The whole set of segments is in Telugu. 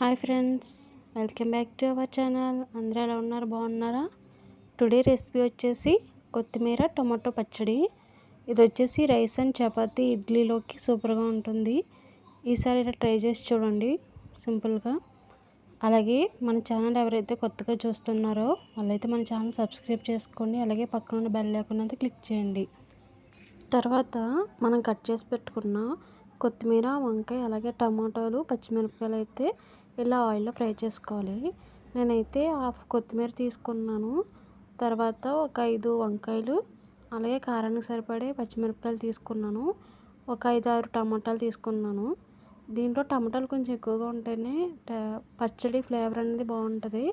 Hi friends welcome back to our channel. అందరూ ఎలా ఉన్నారు? బాగున్నారా? టుడే రెసిపీ వచ్చేసి కొత్తిమీర టమాటో పచ్చడి. ఇది వచ్చేసి రైస్ అండ్ చపాతీ ఇడ్లీలోకి సూపర్గా ఉంటుంది. ఈసారి ఇలా ట్రై చేసి చూడండి సింపుల్గా. అలాగే మన ఛానల్ ఎవరైతే కొత్తగా చూస్తున్నారో వాళ్ళైతే మన ఛానల్ సబ్స్క్రైబ్ చేసుకోండి. అలాగే పక్కన ఉన్న బెల్ లేకుండా క్లిక్ చేయండి. తర్వాత మనం కట్ చేసి పెట్టుకున్న కొత్తిమీర వంకాయ అలాగే టమాటాలు పచ్చిమిరపకాయలు అయితే ఇలా ఆయిల్లో ఫ్రై చేసుకోవాలి. నేనైతే హాఫ్ కొత్తిమీర తీసుకున్నాను. తర్వాత ఒక ఐదు వంకాయలు అలాగే కారానికి సరిపడే పచ్చిమిరపకాయలు తీసుకున్నాను. ఒక ఐదు ఆరు టమాటాలు తీసుకున్నాను. దీంట్లో టమాటాలు కొంచెం ఎక్కువగా ఉంటేనే పచ్చడి ఫ్లేవర్ అనేది బాగుంటుంది.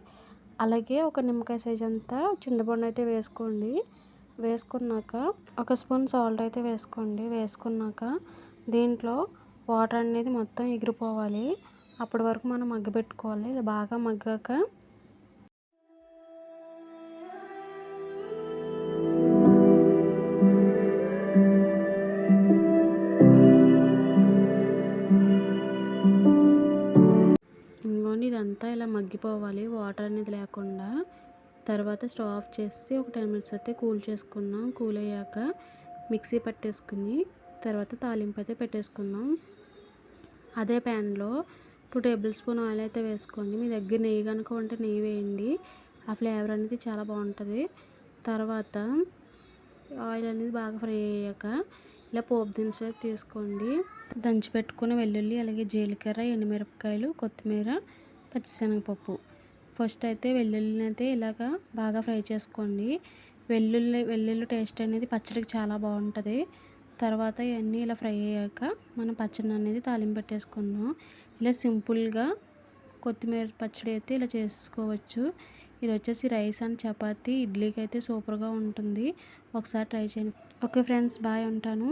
అలాగే ఒక నిమ్మకాయ సైజ్ అంతా చింతపండు అయితే వేసుకోండి. వేసుకున్నాక ఒక స్పూన్ సాల్ట్ అయితే వేసుకోండి. వేసుకున్నాక దీంట్లో వాటర్ అనేది మొత్తం ఎగిరిపోవాలి. అప్పటి వరకు మనం మగ్గబెట్టుకోవాలి ఇది బాగా మగ్గాక ఇంకోండి ఇదంతా ఇలా మగ్గిపోవాలి. వాటర్ అనేది లేకుండా తర్వాత స్టవ్ ఆఫ్ చేసి ఒక టెన్ మినిట్స్ అయితే కూల్ చేసుకున్నాం కూల్ అయ్యాక మిక్సీ పట్టేసుకుని తర్వాత తాలింపు అయితే పెట్టేసుకున్నాం అదే ప్యాన్లో టూ టేబుల్ స్పూన్ ఆయిల్ అయితే వేసుకోండి. మీ దగ్గర నెయ్యి కనుక ఉంటే నెయ్యి వేయండి. ఆ ఫ్లేవర్ అనేది చాలా బాగుంటుంది. తర్వాత ఆయిల్ అనేది బాగా ఫ్రై అయ్యాక ఇలా పోపు దినుసులు తీసుకోండి. దంచి పెట్టుకున్న వెల్లుల్లి అలాగే జీలకర్ర ఎండుమిరపకాయలు కొత్తిమీర పచ్చిశనగపప్పు. ఫస్ట్ అయితే వెల్లుల్లిని అయితే ఇలాగా బాగా ఫ్రై చేసుకోండి. వెల్లుల్లి వెల్లుల్లి టేస్ట్ అనేది పచ్చడికి చాలా బాగుంటుంది. తర్వాత ఇవన్నీ ఇలా ఫ్రై అయ్యాక మనం పచ్చడి అనేది తాలింపు పెట్టేసుకుందాం. ఇలా సింపుల్గా కొత్తిమీర పచ్చడి అయితే ఇలా చేసుకోవచ్చు. ఇది వచ్చేసి రైస్ అండ్ చపాతీ. ఇడ్లీకి అయితే సూపర్గా ఉంటుంది. ఒకసారి ట్రై చేయండి. ఓకే ఫ్రెండ్స్ బాయ్ ఉంటాను.